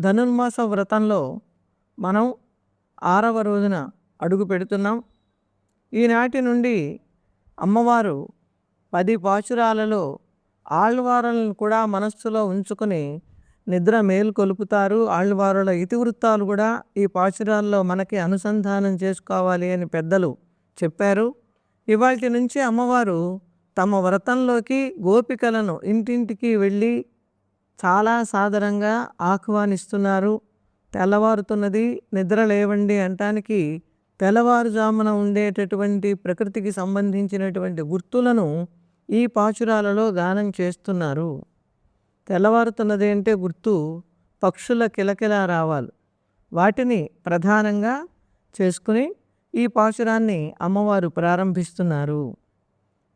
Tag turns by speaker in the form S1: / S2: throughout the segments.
S1: ధనుర్మాస వ్రతంలో మనం ఆరవ రోజున అడుగు పెడుతున్నాం. ఈనాటి నుండి అమ్మవారు పది పాచురాలలో ఆళ్వారులను కూడా మనస్సులో ఉంచుకొని నిద్ర మేల్కొలుపుతారు. ఆళ్వారుల ఇతివృత్తాలు కూడా ఈ పాచురాల్లో మనకి అనుసంధానం చేసుకోవాలి అని పెద్దలు చెప్పారు. ఇవాటి నుంచి అమ్మవారు తమ వ్రతంలోకి గోపికలను ఇంటింటికి వెళ్ళి చాలా సాధారణంగా ఆహ్వానిస్తున్నారు. తెల్లవారుతున్నది నిద్ర లేవండి అంటానికి తెల్లవారుజామున ఉండేటటువంటి ప్రకృతికి సంబంధించినటువంటి గుర్తులను ఈ పాచురాలలో గానం చేస్తున్నారు. తెల్లవారుతున్నది అంటే గుర్తు? పక్షుల కిలకిల రావాలి. వాటిని ప్రధానంగా చేసుకుని ఈ పాశురాన్ని అమ్మవారు ప్రారంభిస్తున్నారు.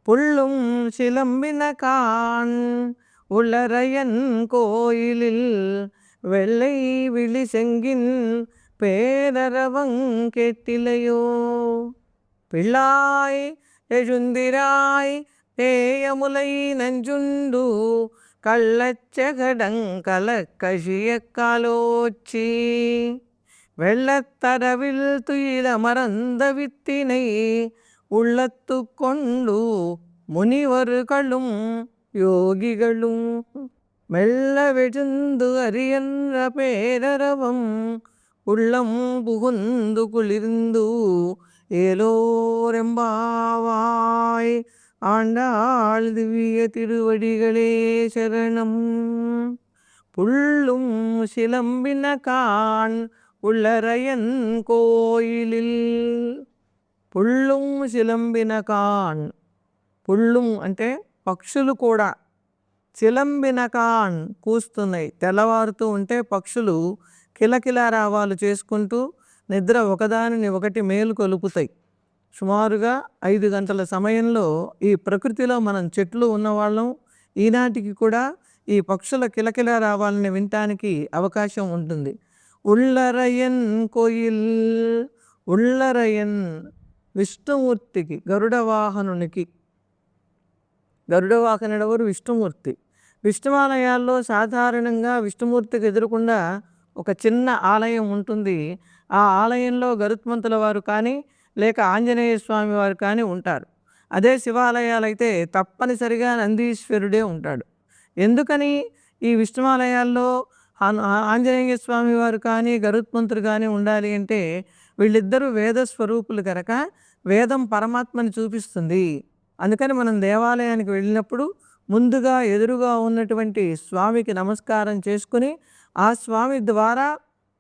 S1: పుళ్ళు శిలంబిన కాన్ உளரையன் கோயிலில் வெள்ளை விழி செங்கின் பேரரவங்கெட்டிலையோ பிள்ளாய் எழுந்திராய் தேயமுலை நஞ்சுண்டு கள்ளச்சகடங்கல கழிய வெள்ளத்தரவில் துயில மறந்த வித்தினை உள்ளத்து கொண்டு முனிவர்களும் യോഗികളും മെല്ലെ വിഴുന്തു അറിയുന്ന പേരറവം ഉള്ളം പുകുന്തു കുളിർന്നു ഏലോരെമ്പാവായ് ആണ്ടാൾ ദിവ്യ തിരുവടികളേ ശരണം പുള്ളും ശിലമ്പിന കാൺ ഉള്ളറയൻ കോയിലിൽ പുള്ളും ശിലമ്പിന കാൺ పుళ్ళుం అంటే పక్షులు కూడా చిలంబినకాన్ కూస్తున్నాయి. తెల్లవారుతూ ఉంటే పక్షులు కిలకిల రావాలు చేసుకుంటూ నిద్ర ఒకదానిని ఒకటి మేలు కొలుపుతాయి. సుమారుగా ఐదు గంటల సమయంలో ఈ ప్రకృతిలో మనం చెట్లు ఉన్నవాళ్ళం. ఈనాటికి కూడా ఈ పక్షుల కిలకిల రావాలని వినటానికి అవకాశం ఉంటుంది. ఉళ్ళరయన్ కోయిల్ ఉళ్ళరయన్ విష్ణుమూర్తికి గరుడ గరుడవాకనడవరు విష్ణుమూర్తి. విష్ణువాలయాల్లో సాధారణంగా విష్ణుమూర్తికి ఎదురకుండా ఒక చిన్న ఆలయం ఉంటుంది. ఆ ఆలయంలో గరుత్మంతుల వారు కానీ లేక ఆంజనేయ స్వామి వారు కానీ ఉంటారు. అదే శివాలయాలైతే తప్పనిసరిగా నందీశ్వరుడే ఉంటాడు. ఎందుకని? ఈ విష్ణువాలయాల్లో ఆంజనేయ స్వామి వారు కానీ గరుత్మంతుడు కానీ ఉండాలి అంటే వీళ్ళిద్దరూ వేద స్వరూపులు కనుక వేదం పరమాత్మని చూపిస్తుంది. అందుకని మనం దేవాలయానికి వెళ్ళినప్పుడు ముందుగా ఎదురుగా ఉన్నటువంటి స్వామికి నమస్కారం చేసుకుని ఆ స్వామి ద్వారా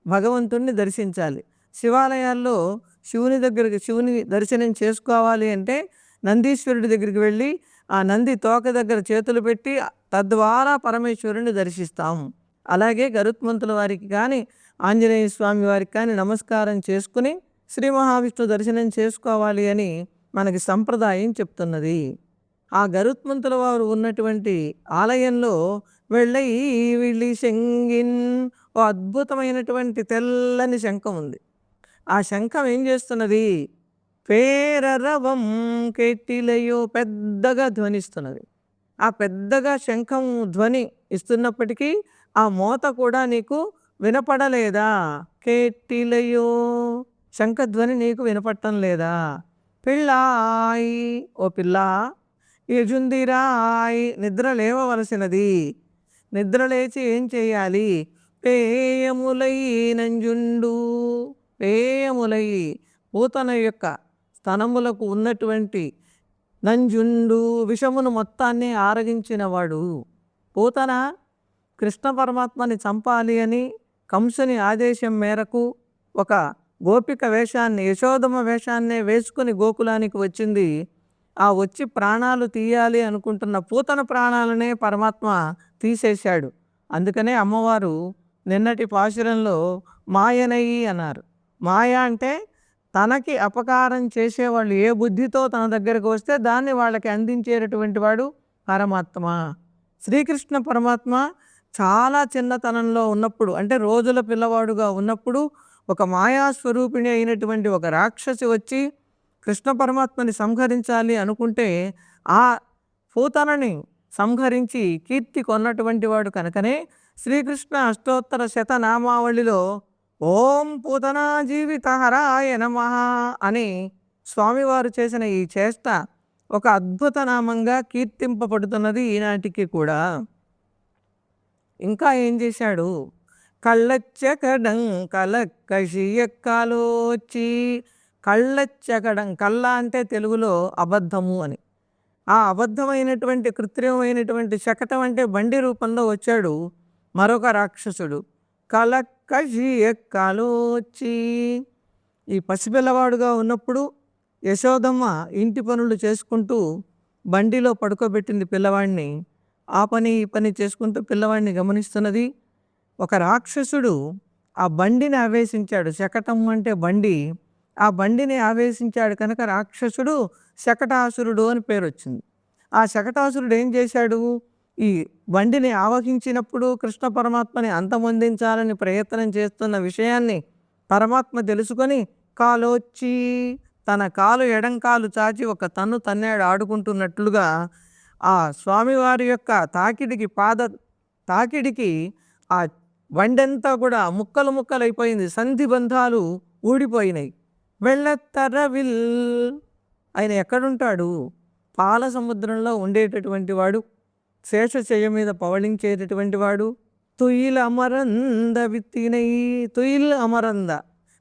S1: భగవంతుణ్ణి దర్శించాలి. శివాలయాల్లో శివుని దగ్గరికి శివుని దర్శనం చేసుకోవాలి అంటే నందీశ్వరుడి దగ్గరికి వెళ్ళి ఆ నంది తోక దగ్గర చేతులు పెట్టి తద్వారా పరమేశ్వరుని దర్శిస్తాము. అలాగే గరుత్మంతుల వారికి కానీ ఆంజనేయ స్వామి వారికి కానీ నమస్కారం చేసుకుని శ్రీ మహావిష్ణు దర్శనం చేసుకోవాలి అని మనకి సంప్రదాయం చెప్తున్నది. ఆ గరుత్మంతుల వారు ఉన్నటువంటి ఆలయంలో వెళ్ళి వెళ్ళి శంగిన్ ఓ అద్భుతమైనటువంటి తెల్లని శంఖం ఉంది. ఆ శంఖం ఏం చేస్తున్నది? పేరరవం కెట్టిలయో పెద్దగా ధ్వనిస్తున్నది. ఆ పెద్దగా శంఖం ధ్వని ఇస్తున్నప్పటికీ ఆ మోత కూడా నీకు వినపడలేదా? కేటిలయో శంఖధ్వని నీకు వినపడటం లేదా? పిల్లాయి ఓ పిల్ల యజుందిరాయ్ నిద్ర లేవవలసినది. నిద్ర లేచి ఏం చేయాలి? పేయములై నంజుండు పేయములై పూతన యొక్క స్తనములకు ఉన్నటువంటి నంజుండు విషమును మొత్తాన్ని ఆరగించినవాడు. పూతన కృష్ణ పరమాత్మని చంపాలి అని కంసుని ఆదేశం మేరకు ఒక గోపిక వేషాన్ని యశోదమ వేషాన్నే వేసుకుని గోకులానికి వచ్చింది. ఆ వచ్చి ప్రాణాలు తీయాలి అనుకుంటున్న పూతన ప్రాణాలనే పరమాత్మ తీసేశాడు. అందుకనే అమ్మవారు నిన్నటి పాశురంలో మాయనయ్యి అన్నారు. మాయ అంటే తనకి అపకారం చేసేవాళ్ళు ఏ బుద్ధితో తన దగ్గరకు వస్తే దాన్ని వాళ్ళకి అందించేటటువంటి వాడు పరమాత్మ. శ్రీకృష్ణ పరమాత్మ చాలా చిన్నతనంలో ఉన్నప్పుడు అంటే రోజుల పిల్లవాడుగా ఉన్నప్పుడు ఒక మాయాస్వరూపిణి అయినటువంటి ఒక రాక్షసి వచ్చి కృష్ణ పరమాత్మని సంహరించాలి అనుకుంటే ఆ పూతనని సంహరించి కీర్తి కొన్నటువంటి వాడు కనుకనే శ్రీకృష్ణ అష్టోత్తర శతనామావళిలో ఓం పూతనా జీవిత హరాయ నమ అని స్వామివారు చేసిన ఈ చేష్ట ఒక అద్భుత నామంగా కీర్తింపబడుతున్నది ఈనాటికి కూడా. ఇంకా ఏం చేశాడు? కళ్ళచ్చకడం కలక్కషియక్కాలోచి కళ్ళచ్చకడం కళ్ళ అంటే తెలుగులో అబద్ధము అని. ఆ అబద్ధమైనటువంటి కృత్రిమమైనటువంటి శకటం అంటే బండి రూపంలో వచ్చాడు మరొక రాక్షసుడు. కలక్కషియక్కాలోచి ఈ పసిపిల్లవాడుగా ఉన్నప్పుడు యశోదమ్మ ఇంటి పనులు చేసుకుంటూ బండిలో పడుకోబెట్టింది పిల్లవాడిని ఆ పని ఈ పని చేసుకుంటూ పిల్లవాడిని గమనిస్తున్నది ఒక రాక్షసుడు ఆ బండిని ఆవేశించాడు. శకటం అంటే బండి. ఆ బండిని ఆవేశించాడు కనుక రాక్షసుడు శకటాసురుడు అని పేరు వచ్చింది. ఆ శకటాసురుడు ఏం చేశాడు? ఈ బండిని ఆవహించినప్పుడు కృష్ణ పరమాత్మని అంతమొందించాలని ప్రయత్నం చేస్తున్న విషయాన్ని పరమాత్మ తెలుసుకొని కాలోచ్చి తన కాలు ఎడంకాలు చాచి ఒక తన్ను తన్నాడు ఆడుకుంటున్నట్లుగా ఆ స్వామివారి యొక్క తాకిడికి పాద తాకిడికి ఆ వండంతా కూడా ముక్కలు ముక్కలు అయిపోయింది సంధి బంధాలు ఊడిపోయినాయి వెళ్ళతరవిల్ ఆయన ఎక్కడుంటాడు? పాల సముద్రంలో ఉండేటటువంటి వాడు శేషశయ్య మీద పవళించేటటువంటి వాడు తుయిల్ అమరంద విత్తినై తుయిల్ అమరంద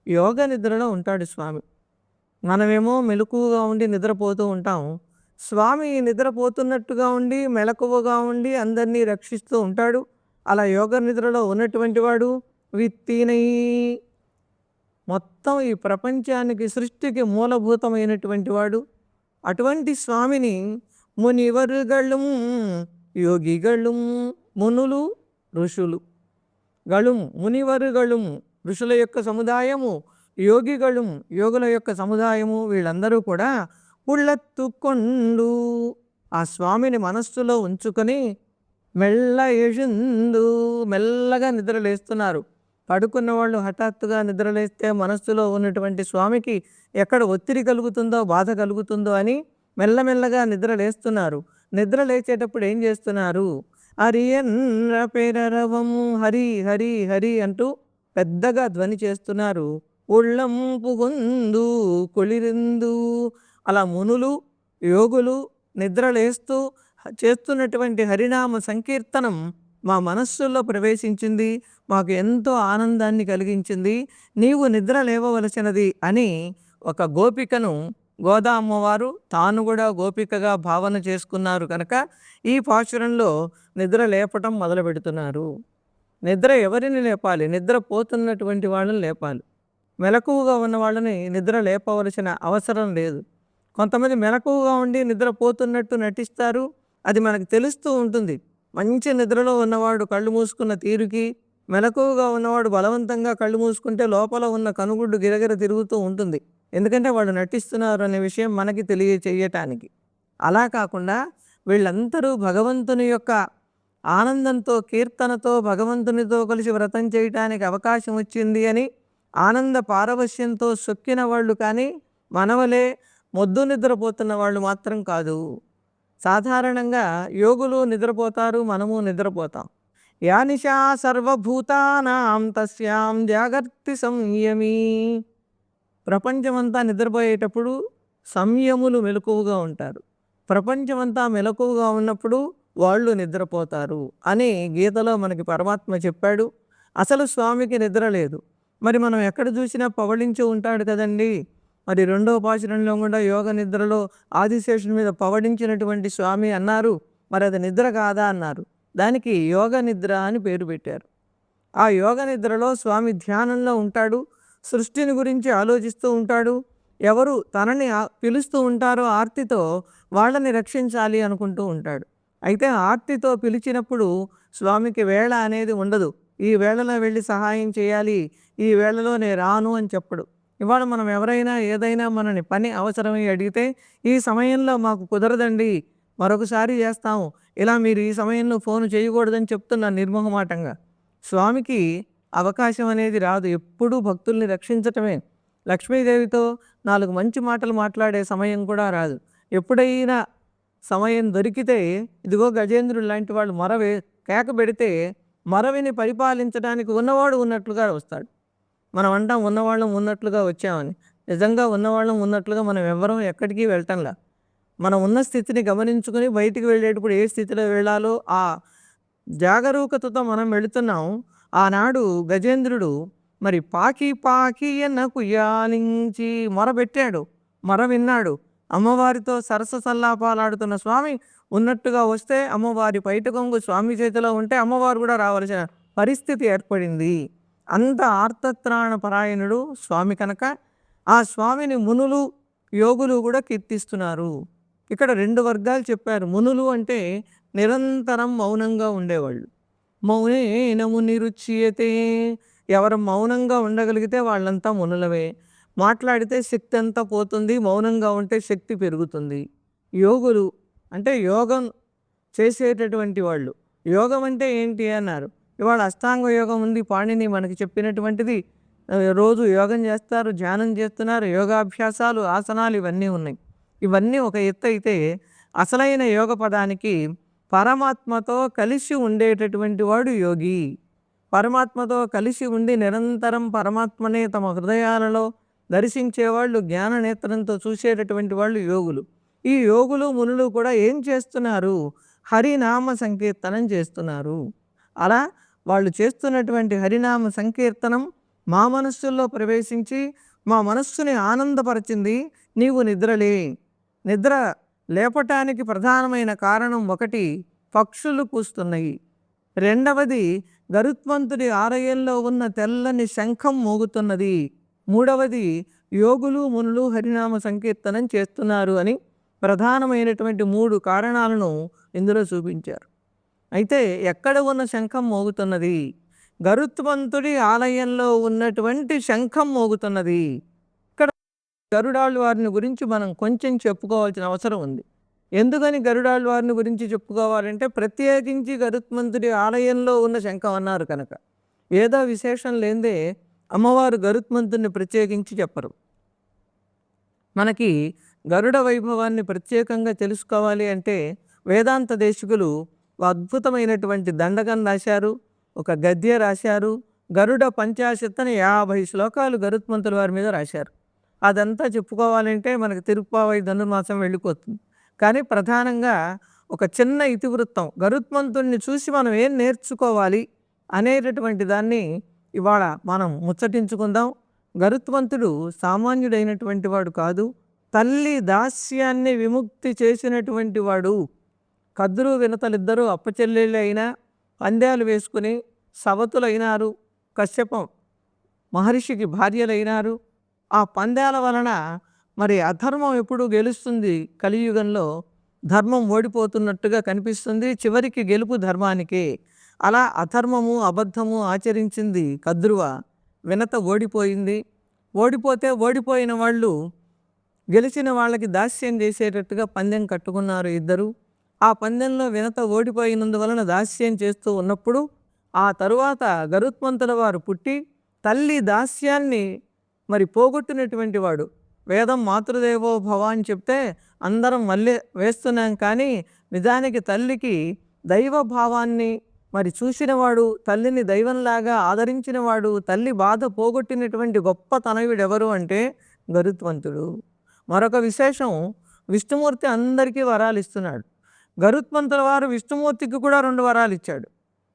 S1: యోగ నిద్రలో ఉంటాడు స్వామి. మనమేమో మెలకువగా ఉండి నిద్రపోతూ ఉంటాం. స్వామి నిద్రపోతున్నట్టుగా ఉండి మెలకువగా ఉండి అందరినీ రక్షిస్తూ ఉంటాడు. అలా యోగ నిద్రలో ఉన్నటువంటి వాడు విత్తినై. మొత్తం ఈ ప్రపంచానికి సృష్టికి మూలభూతమైనటువంటి వాడు. అటువంటి స్వామిని మునివరుగళం యోగిగళం మునులు ఋషులు. గళుం మునివరుగళం ఋషుల యొక్క సముదాయము యోగిగళం యోగుల యొక్క సముదాయము వీళ్ళందరూ కూడా ఉళ్ళెత్తుకొండు. ఆ స్వామిని మనస్సులో ఉంచుకొని మెల్ల ఎഴുందు మెల్లగా నిద్రలేస్తున్నారు. పడుకున్న వాళ్ళు హఠాత్తుగా నిద్రలేస్తే మనస్సులో ఉన్నటువంటి స్వామికి ఎక్కడ ఒత్తిడి కలుగుతుందో బాధ కలుగుతుందో అని మెల్లమెల్లగా నిద్ర లేస్తున్నారు నిద్ర లేచేటప్పుడు ఏం చేస్తున్నారు? హరియన్ర పేరరవము హరి హరి హరి అంటూ పెద్దగా ధ్వని చేస్తున్నారు. ఉళ్ళం పుగుందు కొళిరిందు. అలా మునులు యోగులు నిద్రలేస్తూ చేస్తున్నటువంటి హరినామ సంకీర్తనం మా మనస్సుల్లో ప్రవేశించింది మాకు ఎంతో ఆనందాన్ని కలిగించింది. నీవు నిద్ర లేవవలసినది అని ఒక గోపికను గోదా అమ్మవారు తాను కూడా గోపికగా భావన చేసుకున్నారు కనుక ఈ పాశురంలో నిద్ర లేపటం మొదలు పెడుతున్నారు. నిద్ర ఎవరిని లేపాలి? నిద్ర పోతున్నటువంటి వాళ్ళని లేపాలి. మెలకువగా ఉన్న వాళ్ళని నిద్ర లేపవలసిన అవసరం లేదు. కొంతమంది మెలకువగా ఉండి నిద్రపోతున్నట్టు నటిస్తారు అది మనకు తెలుస్తూ ఉంటుంది. మంచి నిద్రలో ఉన్నవాడు కళ్ళు మూసుకున్న తీరుకి మెలకువగా ఉన్నవాడు బలవంతంగా కళ్ళు మూసుకుంటే లోపల ఉన్న కనుగుడ్డు గిరగిర తిరుగుతూ ఉంటుంది. ఎందుకంటే వాళ్ళు నటిస్తున్నారు అనే విషయం మనకి తెలియచేయటానికి. అలా కాకుండా వీళ్ళందరూ భగవంతుని యొక్క ఆనందంతో కీర్తనతో భగవంతునితో కలిసి వ్రతం చేయటానికి అవకాశం వచ్చింది అని ఆనంద పారవశ్యంతో సొక్కిన వాళ్ళు కానీ మనవలే మొద్దు నిద్రపోతున్న వాళ్ళు మాత్రం కాదు. సాధారణంగా యోగులు నిద్రపోతారు మనము నిద్రపోతాం. యానిషా సర్వభూతానాం తస్యాం జాగర్తి సంయమీ. ప్రపంచమంతా నిద్రపోయేటప్పుడు సంయములు మెలకువగా ఉంటారు. ప్రపంచమంతా మెలకువగా ఉన్నప్పుడు వాళ్ళు నిద్రపోతారు అని గీతలో మనకి పరమాత్మ చెప్పాడు. అసలు స్వామికి నిద్ర లేదు. మరి మనం ఎక్కడ చూసినా పవళించి ఉంటాడు కదండీ. మరి రెండవ పాచరణలో కూడా యోగ నిద్రలో ఆదిశేషుని మీద పవడించినటువంటి స్వామి అన్నారు. మరి అది నిద్ర కాదా అన్నారు. దానికి యోగ నిద్ర అని పేరు పెట్టారు. ఆ యోగ నిద్రలో స్వామి ధ్యానంలో ఉంటాడు. సృష్టిని గురించి ఆలోచిస్తూ ఉంటాడు. ఎవరు తనని పిలుస్తూ ఉంటారో ఆర్తితో వాళ్ళని రక్షించాలి అనుకుంటూ ఉంటాడు. అయితే ఆర్తితో పిలిచినప్పుడు స్వామికి వేళ అనేది ఉండదు. ఈ వేళలో వెళ్ళి సహాయం చేయాలి. ఈ వేళలో నేను రాను అని చెప్పడు. ఇవాళ మనం ఎవరైనా ఏదైనా మనని పని అవసరమై అడిగితే ఈ సమయంలో మాకు కుదరదండి. మరొకసారి చేస్తాము. ఇలా మీరు ఈ సమయంలో ఫోన్ చేయకూడదని చెప్తున్నా నిర్మోహమాటంగా. స్వామికి అవకాశం అనేది రాదు. ఎప్పుడూ భక్తుల్ని రక్షించటమే. లక్ష్మీదేవితో నాలుగు మంచి మాటలు మాట్లాడే సమయం కూడా రాదు. ఎప్పుడైనా సమయం దొరికితే ఇదిగో గజేంద్రుడు లాంటి వాళ్ళు మరవే కేక పెడితే మరవిని పరిపాలించడానికి ఉన్నవాడు ఉన్నట్లుగా వస్తాడు. మనం అంటాం ఉన్నవాళ్ళం ఉన్నట్లుగా వచ్చామని. నిజంగా ఉన్నవాళ్ళం ఉన్నట్లుగా మనం ఎవ్వరం ఎక్కడికి వెళ్ళటంలా మనం ఉన్న స్థితిని గమనించుకొని బయటికి వెళ్ళేటప్పుడు ఏ స్థితిలో వెళ్ళాలో ఆ జాగరూకతతో మనం వెళుతున్నాం. ఆనాడు గజేంద్రుడు మరి పాకి పాకి ఎన్న కుయ్యాలించి మొరబెట్టాడు. మొర విన్నాడు. అమ్మవారితో సరస సల్లాపాలాడుతున్న స్వామి ఉన్నట్టుగా వస్తే అమ్మవారి పైట కొంగు స్వామి చేతిలో ఉంటే అమ్మవారు కూడా రావాల్సిన పరిస్థితి ఏర్పడింది. అంత ఆర్తత్రాణ పరాయణుడు స్వామి కనుక ఆ స్వామిని మునులు యోగులు కూడా కీర్తిస్తున్నారు. ఇక్కడ రెండు వర్గాలు చెప్పారు. మునులు అంటే నిరంతరం మౌనంగా ఉండేవాళ్ళు. మౌనేనము నిరుచ్యతే ఎవరు మౌనంగా ఉండగలిగితే వాళ్ళంతా మునులవే. మాట్లాడితే శక్తి అంతా పోతుంది మౌనంగా ఉంటే శక్తి పెరుగుతుంది. యోగులు అంటే యోగం చేసేటటువంటి వాళ్ళు. యోగం అంటే ఏంటి అన్నారు? ఇవాళ అష్టాంగ యోగం ఉంది. పాణిని మనకి చెప్పినటువంటిది రోజు యోగం చేస్తారు ధ్యానం చేస్తున్నారు యోగాభ్యాసాలు ఆసనాలు ఇవన్నీ ఉన్నాయి. ఇవన్నీ ఒక ఎత్తు అయితే అసలైన యోగ పదానికి పరమాత్మతో కలిసి ఉండేటటువంటి వాడు యోగి. పరమాత్మతో కలిసి ఉండి నిరంతరం పరమాత్మనే తమ హృదయాలలో దర్శించేవాళ్ళు జ్ఞాన నేత్రంతో చూసేటటువంటి వాళ్ళు యోగులు. ఈ యోగులు మునులు కూడా ఏం చేస్తున్నారు? హరినామ సంకీర్తనం చేస్తున్నారు. అలా వాళ్ళు చేస్తున్నటువంటి హరినామ సంకీర్తనం మా మనస్సుల్లో ప్రవేశించి మా మనస్సుని ఆనందపరిచింది నీవు నిద్రలే. నిద్ర లేపటానికి ప్రధానమైన కారణం ఒకటి పక్షులు కూస్తున్నాయి. రెండవది గరుత్మంతుడి ఆలయంలో ఉన్న తెల్లని శంఖం మోగుతున్నది. మూడవది యోగులు మునులు హరినామ సంకీర్తనం చేస్తున్నారు అని ప్రధానమైనటువంటి మూడు కారణాలను ఇందులో చూపించారు. అయితే ఎక్కడ ఉన్న శంఖం మోగుతున్నది? గరుత్మంతుడి ఆలయంలో ఉన్నటువంటి శంఖం మోగుతున్నది. ఇక్కడ గరుడాళ్ళు వారిని గురించి మనం కొంచెం చెప్పుకోవాల్సిన అవసరం ఉంది. ఎందుకని గరుడాళ్ళు వారిని గురించి చెప్పుకోవాలంటే ప్రత్యేకించి గరుత్మంతుడి ఆలయంలో ఉన్న శంఖం అన్నారు కనుక. ఏదో విశేషం లేదే అమ్మవారు గరుత్మంతుడిని ప్రత్యేకించి చెప్పరు. మనకి గరుడ వైభవాన్ని ప్రత్యేకంగా తెలుసుకోవాలి అంటే వేదాంత దేశికులు అద్భుతమైనటువంటి దండకం రాశారు ఒక గద్య రాశారు గరుడ పంచాశత్తని యాభై శ్లోకాలు గరుత్మంతుల వారి మీద రాశారు. అదంతా చెప్పుకోవాలంటే మనకి తిరుప్పావై ధనుర్మాసం వెళ్ళిపోతుంది. కానీ ప్రధానంగా ఒక చిన్న ఇతివృత్తం గరుత్మంతుణ్ణి చూసి మనం ఏం నేర్చుకోవాలి అనేటటువంటి దాన్ని ఇవాళ మనం ముచ్చటించుకుందాం. గరుత్మంతుడు సామాన్యుడైనటువంటి వాడు కాదు తల్లి దాస్యాన్ని విముక్తి చేసినటువంటి వాడు. కద్దురు వినతలిద్దరూ అప్పచెల్లెళ్ళు అయినా పందాలు వేసుకుని సవతులైనారు. కశ్యపం మహర్షికి భార్యలైనారు. ఆ పందాల వలన మరి అధర్మం ఎప్పుడు గెలుస్తుంది. కలియుగంలో ధర్మం ఓడిపోతున్నట్టుగా కనిపిస్తుంది. చివరికి గెలుపు ధర్మానికే. అలా అధర్మము అబద్ధము ఆచరించింది కద్రువ. వినత ఓడిపోయింది. ఓడిపోతే ఓడిపోయిన వాళ్ళు గెలిచిన వాళ్ళకి దాస్యం చేసేటట్టుగా పందెం కట్టుకున్నారు ఇద్దరు. ఆ పందెంలో వినత ఓడిపోయినందువలన దాస్యం చేస్తూ ఉన్నప్పుడు ఆ తరువాత గరుత్మంతుల వారు పుట్టి తల్లి దాస్యాన్ని మరి పోగొట్టినటువంటి వాడు. వేదం మాతృదేవో భవ అని చెప్తే అందరం మళ్ళీ వేస్తున్నాం కానీ నిజానికి తల్లికి దైవ భావాన్ని మరి చూసినవాడు తల్లిని దైవంలాగా ఆదరించినవాడు తల్లి బాధ పోగొట్టినటువంటి గొప్ప తనయుడు ఎవరు అంటే గరుత్వంతుడు మరొక విశేషం విష్ణుమూర్తి అందరికీ వరాలు ఇస్తున్నాడు గరుత్మంతుల వారు విష్ణుమూర్తికి కూడా రెండు వరాలు ఇచ్చాడు.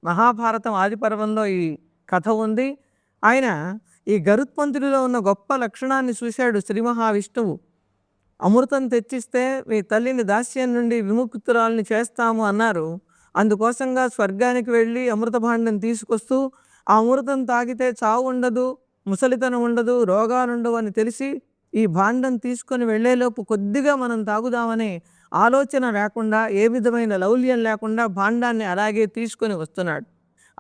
S1: మహాభారతం ఆదిపర్వంలో ఈ కథ ఉంది. ఆయన ఈ గరుత్మంతుడిలో ఉన్న గొప్ప లక్షణాన్ని చూశాడు శ్రీ మహావిష్ణువు. అమృతం తెచ్చిస్తే మీ తల్లిని దాస్యం నుండి విముక్తురాల్ని చేస్తాము అన్నారు. అందుకోసంగా స్వర్గానికి వెళ్ళి అమృత భాండం తీసుకొస్తూ ఆ అమృతం తాగితే చావు ఉండదు ముసలితనం ఉండదు రోగాలుండవు అని తెలిసి ఈ భాండం తీసుకొని వెళ్ళేలోపు కొద్దిగా మనం తాగుదామని ఆలోచన లేకుండా ఏ విధమైన లౌల్యం లేకుండా భాండాన్ని అలాగే తీసుకొని వస్తున్నాడు.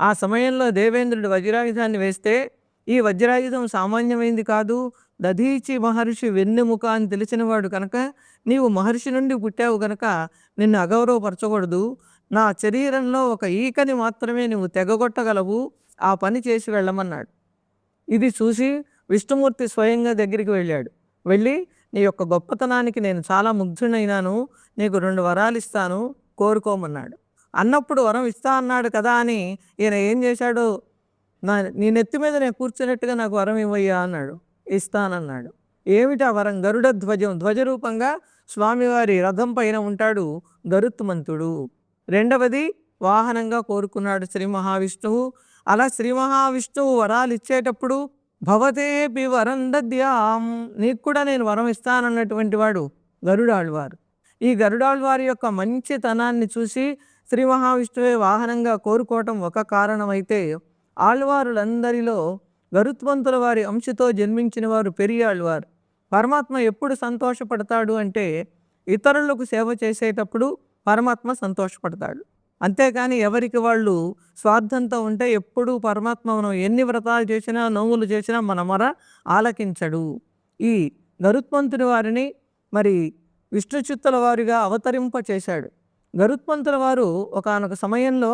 S1: ఆ సమయంలో దేవేంద్రుడు వజ్రాయుధాన్ని వేస్తే ఈ వజ్రాయుధం సామాన్యమైంది కాదు. దధీచి మహర్షి వెన్నెముక అని తెలిసినవాడు కనుక నీవు మహర్షి నుండి పుట్టావు కనుక నిన్ను అగౌరవపరచకూడదు. నా శరీరంలో ఒక ఈకని మాత్రమే నువ్వు తెగగొట్టగలవు. ఆ పని చేసి వెళ్ళమన్నాడు. ఇది చూసి విష్ణుమూర్తి స్వయంగా దగ్గరికి వెళ్ళాడు. వెళ్ళి నీ యొక్క గొప్పతనానికి నేను చాలా ముగ్ధునైనాను నీకు రెండు వరాలు ఇస్తాను కోరుకోమన్నాడు. అన్నప్పుడు వరం ఇస్తా అన్నాడు కదా అని ఈయన ఏం చేశాడు? నా నీ నెత్తి మీద నేను కూర్చున్నట్టుగా నాకు వరం ఇవ్వయ్యా అన్నాడు. ఇస్తానన్నాడు. ఏమిటా వరం? గరుడ ధ్వజం ధ్వజరూపంగా స్వామివారి రథం పైన ఉంటాడు గరుత్మంతుడు. రెండవది వాహనంగా కోరుకున్నాడు శ్రీ మహావిష్ణువు. అలా శ్రీ మహావిష్ణువు వరాలు ఇచ్చేటప్పుడు భవతేపి వరం దద్యాం నీకు కూడా నేను వరం ఇస్తానన్నటువంటి వాడు గరుడాళ్వారు. ఈ గరుడాళ్వారి యొక్క మంచితనాన్ని చూసి శ్రీ మహావిష్ణువే వాహనంగా కోరుకోవటం ఒక కారణమైతే ఆళ్వారులందరిలో గరుత్మంతుల వారి అంశతో జన్మించిన వారు పెరియాళ్వారు. పరమాత్మ ఎప్పుడు సంతోషపడతాడు అంటే ఇతరులకు సేవ చేసేటప్పుడు పరమాత్మ సంతోషపడతాడు. అంతేకాని ఎవరికి వాళ్ళు స్వార్థంతో ఉంటే ఎప్పుడూ పరమాత్మ మనం ఎన్ని వ్రతాలు చేసినా నోములు చేసినా మన మొర ఆలకించడు. ఈ గరుత్మంతుని వారిని మరి విష్ణుచిత్తుల వారిగా అవతరింప చేశాడు. గరుత్మంతుల వారు ఒకానొక సమయంలో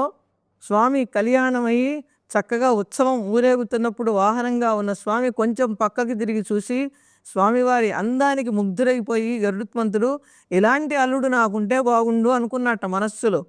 S1: స్వామి కళ్యాణమయ్యి చక్కగా ఉత్సవం ఊరేగుతున్నప్పుడు వాహనంగా ఉన్న స్వామి కొంచెం పక్కకి తిరిగి చూసి స్వామివారి అందానికి ముగ్ధురైపోయి గరుత్మంతుడు ఇలాంటి అల్లుడు నాకుంటే బాగుండు అనుకున్నట్ట మనస్సులో.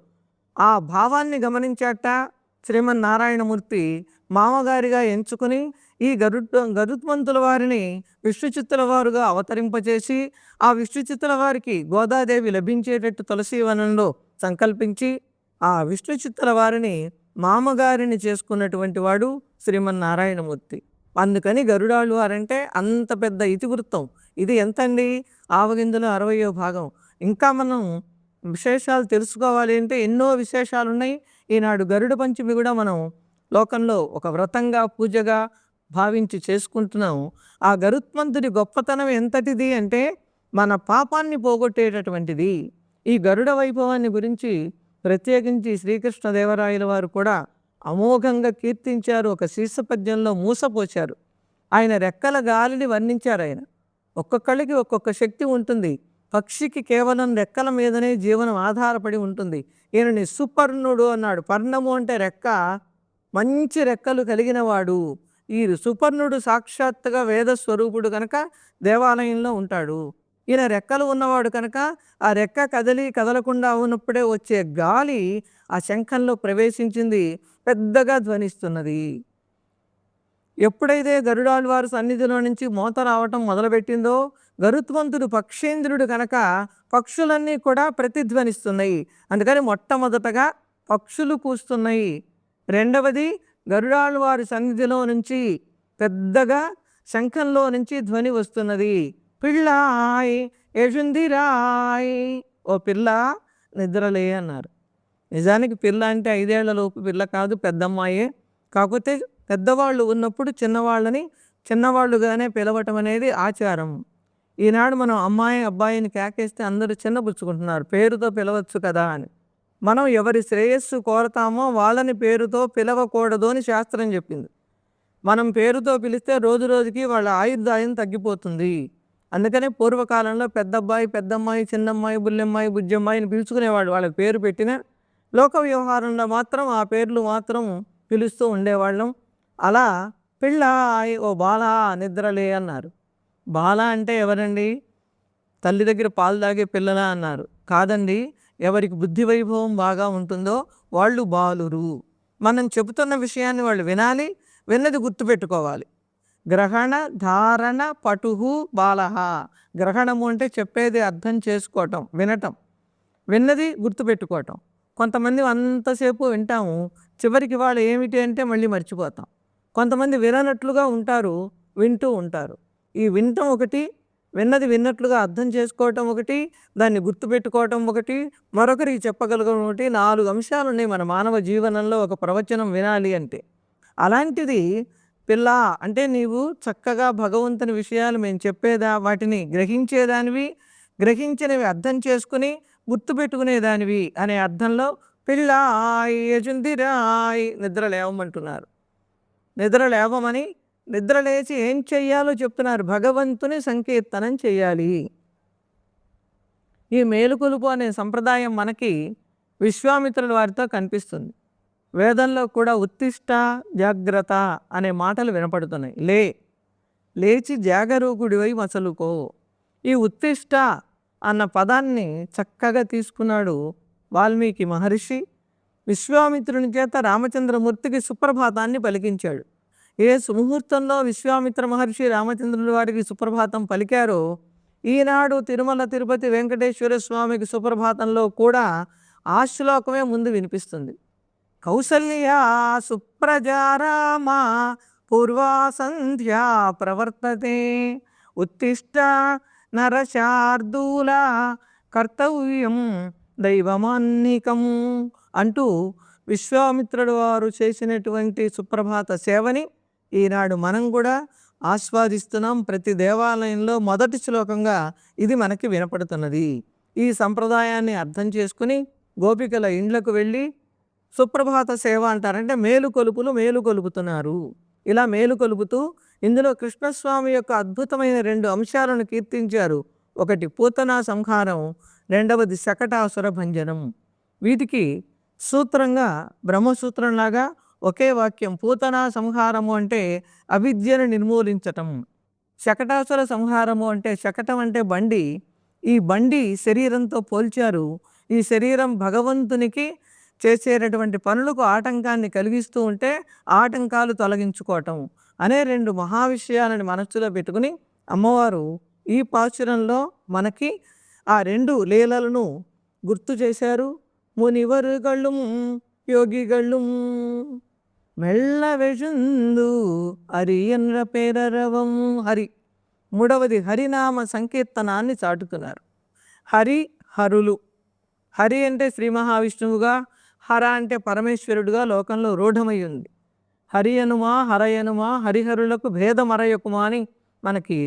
S1: ఆ భావాన్ని గమనించాట శ్రీమన్నారాయణమూర్తి మామగారిగా ఎంచుకుని ఈ గరుడ్ గరుత్మంతుల వారిని విష్ణుచిత్తుల వారుగా అవతరింపచేసి ఆ విష్ణుచిత్తుల వారికి గోదాదేవి లభించేటట్టు తులసి వనంలో సంకల్పించి ఆ విష్ణుచిత్తుల వారిని మామగారిని చేసుకున్నటువంటి వాడు శ్రీమన్నారాయణమూర్తి. అందుకని గరుడాళ్ళు వారంటే అంత పెద్ద ఇతివృత్తం. ఇది ఎంతండి? ఆవగిందులో అరవయో భాగం. ఇంకా మనం విశేషాలు తెలుసుకోవాలి అంటే ఎన్నో విశేషాలు ఉన్నాయి ఈనాడు గరుడ పంచమి కూడా మనం లోకంలో ఒక వ్రతంగా పూజగా భావించి చేసుకుంటున్నాము. ఆ గరుత్మంతుడి గొప్పతనం ఎంతటిది అంటే మన పాపాన్ని పోగొట్టేటటువంటిది. ఈ గరుడ వైభవాన్ని గురించి ప్రత్యేకించి శ్రీకృష్ణదేవరాయల వారు కూడా అమోఘంగా కీర్తించారు. ఒక శీర్షపద్యంలో మూసపోచారు ఆయన రెక్కల గాలిని వర్ణించారు ఆయన. ఒక్కొక్కళ్ళకి ఒక్కొక్క శక్తి ఉంటుంది. పక్షికి కేవలం రెక్కల మీదనే జీవనం ఆధారపడి ఉంటుంది. ఈయనని సుపర్ణుడు అన్నాడు. పర్ణము అంటే రెక్క. మంచి రెక్కలు కలిగిన వాడు ఈ సుపర్ణుడు సాక్షాత్తుగా వేద స్వరూపుడు కనుక దేవాలయంలో ఉంటాడు. ఈయన రెక్కలు ఉన్నవాడు కనుక ఆ రెక్క కదలి కదలకుండా ఉన్నప్పుడే వచ్చే గాలి ఆ శంఖంలో ప్రవేశించింది. పెద్దగా ధ్వనిస్తున్నది. ఎప్పుడైతే గరుడాలు వారి సన్నిధిలో నుంచి మోత రావటం మొదలుపెట్టిందో గరుత్వంతుడు పక్షేంద్రుడు కనుక పక్షులన్నీ కూడా ప్రతిధ్వనిస్తున్నాయి. అందుకని మొట్టమొదటగా పక్షులు కూస్తున్నాయి. రెండవది గరుడాలు వారి సన్నిధిలో నుంచి పెద్దగా శంఖంలో నుంచి ధ్వని వస్తున్నది. పిళ్ళాయ్ యజుందిరాయ్ ఓ పిల్ల నిద్రలే అన్నారు. నిజానికి పిల్ల అంటే ఐదేళ్ళ లోపు పిల్ల కాదు పెద్దమ్మాయే. కాకపోతే పెద్దవాళ్ళు ఉన్నప్పుడు చిన్నవాళ్ళని చిన్నవాళ్ళుగానే పిలవటం అనేది ఆచారం. ఈనాడు మనం అమ్మాయి అబ్బాయిని కేకేస్తే అందరూ చిన్నపుచ్చుకుంటున్నారు పేరుతో పిలవచ్చు కదా అని. మనం ఎవరి శ్రేయస్సు కోరతామో వాళ్ళని పేరుతో పిలవకూడదు అని శాస్త్రం చెప్పింది. మనం పేరుతో పిలిస్తే రోజు రోజుకి వాళ్ళ ఆయుర్దాయం తగ్గిపోతుంది. అందుకనే పూర్వకాలంలో పెద్దబ్బాయి పెద్దమ్మాయి చిన్నమ్మాయి బుల్లెమ్మాయి బుజ్జమ్మాయిని పిలుచుకునేవాడు వాళ్ళకి పేరు పెట్టిన లోక వ్యవహారంలో మాత్రం ఆ పేర్లు మాత్రం పిలుస్తూ ఉండేవాళ్ళం. అలా పిల్ల ఓ బాల నిద్రలే అన్నారు. బాల అంటే ఎవరండి? తల్లి దగ్గర పాలు తాగే పిల్లలా అన్నారు. కాదండి ఎవరికి బుద్ధి వైభవం బాగా ఉంటుందో వాళ్ళు బాలురు. మనం చెబుతున్న విషయాన్ని వాళ్ళు వినాలి విన్నది గుర్తుపెట్టుకోవాలి. గ్రహణ ధారణ పటుహు బాలహ. గ్రహణము అంటే చెప్పేది అర్థం చేసుకోవటం వినటం. విన్నది గుర్తుపెట్టుకోవటం. కొంతమంది అంతసేపు వింటాము. చివరికి వాళ్ళు ఏమిటి అంటే మళ్ళీ మర్చిపోతాం. కొంతమంది విననట్లుగా ఉంటారు వింటూ ఉంటారు. ఈ వినటం ఒకటి విన్నది విన్నట్లుగా అర్థం చేసుకోవటం ఒకటి దాన్ని గుర్తుపెట్టుకోవటం ఒకటి మరొకరికి చెప్పగలగడం ఒకటి నాలుగు అంశాలు ఉన్నాయి మన మానవ జీవనంలో ఒక ప్రవచనం వినాలి అంటే. అలాంటిది పిల్ల అంటే నీవు చక్కగా భగవంతుని విషయాలు మేము చెప్పేదా వాటిని గ్రహించేదానివి గ్రహించినవి అర్థం చేసుకుని గుర్తుపెట్టుకునేదానివి అనే అర్థంలో పిల్ల ఆయ్ యజుందిరాయ్ నిద్ర లేవమంటున్నారు. నిద్ర లేవమని నిద్ర లేచి ఏం చెయ్యాలో చెప్తున్నారు. భగవంతుని సంకీర్తనం చేయాలి ఈ మేలుకొలుపు అనే సంప్రదాయం మనకి విశ్వామిత్రుల వారితో కనిపిస్తుంది. వేదంలో కూడా ఉత్తిష్ట జాగ్రత్త అనే మాటలు వినపడుతున్నాయి. లే లేచి జాగరూకుడివై మసలుకో. ఈ ఉత్తిష్ట అన్న పదాన్ని చక్కగా తీసుకున్నాడు వాల్మీకి మహర్షి. విశ్వామిత్రుని చేత రామచంద్రమూర్తికి సుప్రభాతాన్ని పలికించాడు. ఏ సుముహూర్తంలో విశ్వామిత్ర మహర్షి రామచంద్రుల వారికి సుప్రభాతం పలికారో ఈనాడు తిరుమల తిరుపతి వెంకటేశ్వర స్వామికి సుప్రభాతంలో కూడా ఆ శ్లోకమే ముందు వినిపిస్తుంది. కౌసల్య సుప్రజారామ పూర్వాసంధ్యా ప్రవర్తతే ఉత్తిష్ట నరశార్దూల కర్తవ్యం దైవమాన్నికము అంటూ విశ్వామిత్రుడు వారు చేసినటువంటి సుప్రభాత సేవని ఈనాడు మనం కూడా ఆస్వాదిస్తున్నాం ప్రతి దేవాలయంలో మొదటి శ్లోకంగా ఇది మనకి వినపడుతున్నది. ఈ సంప్రదాయాన్ని అర్థం చేసుకుని గోపికల ఇండ్లకు వెళ్ళి సుప్రభాత సేవ అంటారంటే మేలు కొలుపులు మేలు కొలుపుతున్నారు. ఇలా మేలు కొలుపుతూ ఇందులో కృష్ణస్వామి యొక్క అద్భుతమైన రెండు అంశాలను కీర్తించారు. ఒకటి పూతనా సంహారం రెండవది శకటాసుర భంజనం. వీటికి సూత్రంగా బ్రహ్మసూత్రంలాగా ఒకే వాక్యం పూతనా సంహారము అంటే అవిద్యను నిర్మూలించటం. శకటాసుర సంహారము అంటే శకటం అంటే బండి. ఈ బండి శరీరంతో పోల్చారు. ఈ శరీరం భగవంతునికి చేసేటటువంటి పనులకు ఆటంకాన్ని కలిగిస్తూ ఉంటే ఆటంకాలు తొలగించుకోవటం అనే రెండు మహావిషయాలను మనస్సులో పెట్టుకుని అమ్మవారు ఈ పాచురంలో మనకి ఆ రెండు లీలలను గుర్తు చేశారు. మునివరుగళ్ళుం యోగిగళ్ళుం మెళ్ళ ஹரி என்ற పేరరవం హరి. మూడవది హరినామ సంకీర్తనాన్ని చాటుతున్నారు హరి హరులు. హరి అంటే శ్రీ మహావిష్ణువుగా హర అంటే పరమేశ్వరుడుగా లోకంలో రూఢమై ఉంది. హరియనుమా హరయనుమా హరిహరులకు భేదమరయకుమా అని మనకి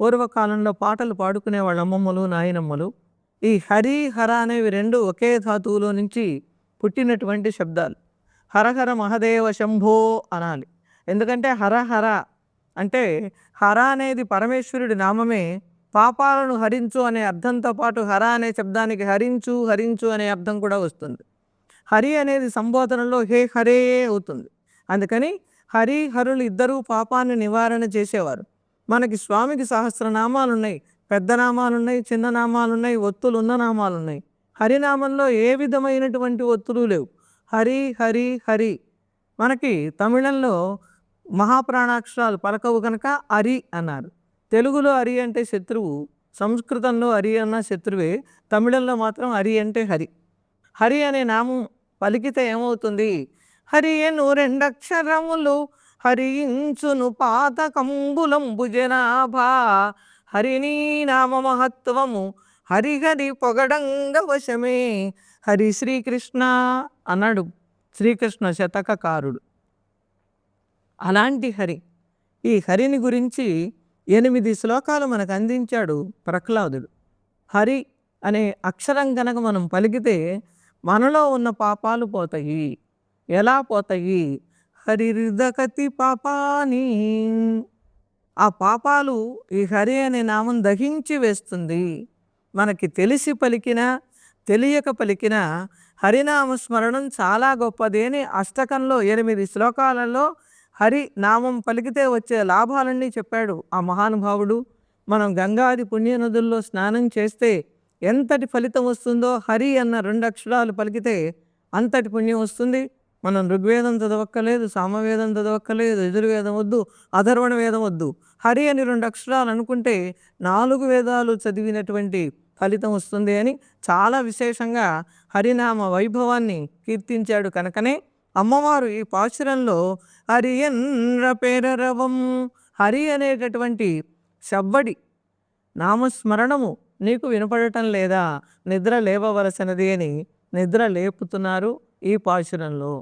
S1: పూర్వకాలంలో పాటలు పాడుకునే వాళ్ళ అమ్మమ్మలు నాయనమ్మలు ఈ హరి హర అనేవి రెండు ఒకే ధాతువులో నుంచి పుట్టినటువంటి శబ్దాలు. హరహర మహదేవ శంభో అనాలి. ఎందుకంటే హరహర అంటే హర అనేది పరమేశ్వరుడి నామమే. పాపాలను హరించు అనే అర్థంతో పాటు హర అనే శబ్దానికి హరించు హరించు అనే అర్థం కూడా వస్తుంది. హరి అనేది సంబోధనలో హే హరే అవుతుంది. అందుకని హరి హరులు ఇద్దరూ పాపాన్ని నివారణ చేసేవారు. మనకి స్వామికి సహస్రనామాలు ఉన్నాయి పెద్ద నామాలు ఉన్నాయి చిన్న నామాలు ఉన్నాయి ఒత్తులు ఉన్న నామాలు ఉన్నాయి హరినామంలో ఏ విధమైనటువంటి ఒత్తులు లేవు. హరి హరి హరి. మనకి తమిళంలో మహాప్రాణాక్షరాలు పలకవు కనుక అరి అన్నారు. తెలుగులో అరి అంటే శత్రువు సంస్కృతంలో హరి అన్న శత్రువే తమిళంలో మాత్రం హరి అంటే హరి. హరి అనే నామం పలికితే ఏమవుతుంది? హరి ఎను రెండక్షరములు హరించును కంబులం భుజనాభా హరినీ నామ మహత్వము హరిహరి పొగడంగ వశమే. హరి శ్రీకృష్ణ అన్నాడు శ్రీకృష్ణ శతకకారుడు. అలాంటి హరి. ఈ హరిని గురించి ఎనిమిది శ్లోకాలు మనకు అందించాడు ప్రహ్లాదుడు. హరి అనే అక్షరం కనుక మనం పలికితే మనలో ఉన్న పాపాలు పోతాయి. ఎలా పోతాయి? హరిదకతి పాపాని. ఆ పాపాలు ఈ హరి అనే నామం దహించి వేస్తుంది. మనకి తెలిసి పలికిన తెలియక పలికిన హరినామస్మరణం చాలా గొప్పది అని అష్టకంలో ఎనిమిది శ్లోకాలలో హరి నామం పలికితే వచ్చే లాభాలన్నీ చెప్పాడు ఆ మహానుభావుడు. మనం గంగాది పుణ్యనదుల్లో స్నానం చేస్తే ఎంతటి ఫలితం వస్తుందో హరి అన్న రెండు అక్షరాలు పలికితే అంతటి పుణ్యం వస్తుంది. మనం ఋగ్వేదం చదవక్కలేదు సామవేదం చదవక్కలేదు ఎదుర్వేదం వద్దు అధర్వణ వేదం వద్దు. హరి అని రెండు అక్షరాలు అనుకుంటే నాలుగు వేదాలు చదివినటువంటి ఫలితం వస్తుంది అని చాలా విశేషంగా హరినామ వైభవాన్ని కీర్తించాడు కనుకనే. అమ్మవారు ఈ పాశురంలో హరియన్ర పేరరవం హరి అనేటటువంటి శబ్బడి నామస్మరణము నీకు వినపడటం లేదా నిద్ర లేవవలసినది అని నిద్ర లేపుతున్నారు ఈ పాశురంలో.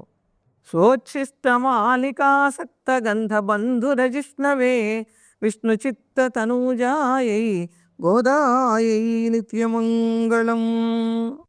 S1: సోచ్ఛిష్టమాలికాసక్త గంధబంధురజిష్ణవే విష్ణు చిత్త తనూజాయై గోదాయై నిత్యమంగళం.